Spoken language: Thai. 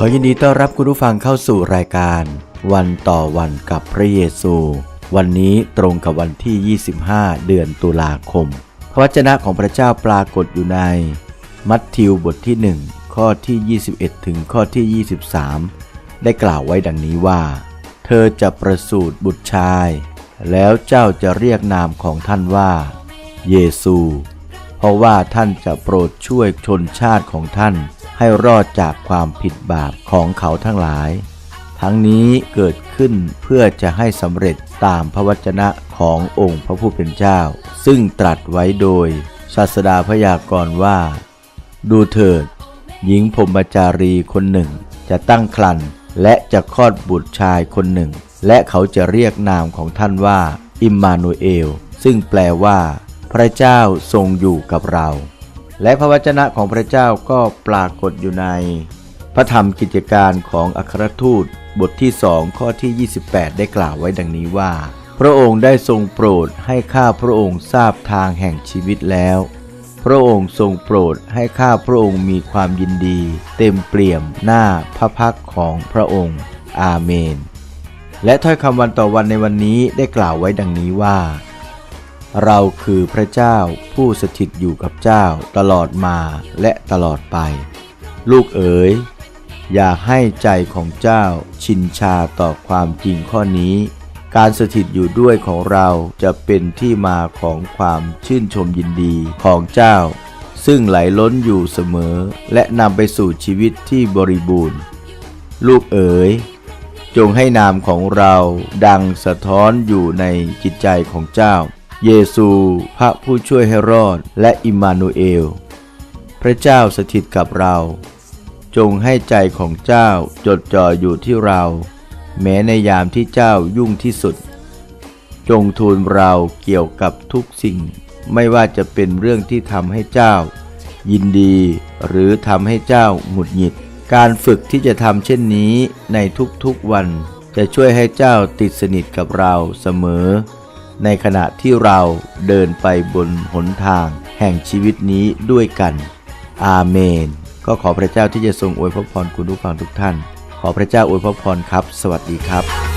ขอยินดีต้อนรับคุณผู้ฟังเข้าสู่รายการ วันต่อวันกับพระเยซู วันนี้ตรงกับวันที่ 25 เดือนตุลาคม พระวจนะของพระเจ้าปรากฏอยู่ใน มัทธิวบทที่ 1 ข้อที่ 21 ถึงข้อที่ 23 ได้กล่าวไว้ดังนี้ว่า เธอจะประสูติบุตรชาย แล้วเจ้าจะเรียกนามของท่านว่า เยซู เพราะว่าท่านจะโปรดช่วยชนชาติของท่าน ให้รอดจากความผิดบาปของเขาทั้งหลาย ทั้งนี้เกิดขึ้นเพื่อจะให้สำเร็จตามพระวจนะขององค์พระผู้เป็นเจ้า ซึ่งตรัสไว้โดยศาสดาพยากรณ์ว่า ดูเถิด หญิงพรมจารีคนหนึ่ง จะตั้งครรภ์และจะคลอดบุตรชายคนหนึ่ง และเขาจะเรียกนามของท่านว่า อิมมานูเอล ซึ่งแปลว่า พระเจ้าทรงอยู่กับเรา และพระวจนะของพระเจ้าก็ปรากฏอยู่ใน พระธรรมกิจการของอัครทูตบทที่สองข้อที่ 28 ได้กล่าวไว้ดังนี้ว่า พระองค์ได้ทรงโปรดให้ข้าพระองค์ทราบทางแห่งชีวิตแล้ว พระองค์ทรงโปรดให้ข้าพระองค์มีความยินดี เต็มเปี่ยมหน้าพระพักของพระองค์ อาเมน และถ้อยคำวันต่อวันในวันนี้ได้กล่าวไว้ดังนี้ว่า เราคือพระเจ้าผู้สถิตอยู่กับเจ้าตลอดมาและตลอดไป ลูกเอ๋ย อย่าให้ใจของเจ้าชินชาต่อความจริงข้อนี้ การสถิตอยู่ด้วยของเราจะเป็นที่มาของความชื่นชมยินดีของเจ้า ซึ่งไหลล้นอยู่เสมอและนำไปสู่ชีวิตที่บริบูรณ์ ลูกเอ๋ยจงให้นามของเราดังสะท้อนอยู่ในจิตใจของเจ้า เยซู พระผู้ช่วยให้รอด และอิมมานูเอล พระเจ้าสถิตกับเรา จงให้ใจของเจ้าจดจ่ออยู่ที่เรา แม้ในยามที่เจ้ายุ่งที่สุด จงทูลเราเกี่ยวกับทุกสิ่ง ไม่ว่าจะเป็นเรื่องที่ทำให้เจ้า ยินดีหรือทำให้เจ้าหงุดหงิด การฝึกที่จะทำเช่นนี้ในทุกๆวันจะช่วยให้เจ้าติดสนิทกับเราเสมอ ในขณะที่เราเดินไปบนหนทางแห่งชีวิตนี้ด้วยกัน อาเมน ก็ขอพระเจ้าที่จะทรงอวยพระพรคุณผู้ฟังทุกท่าน ขอพระเจ้าอวยพระพรครับ สวัสดีครับ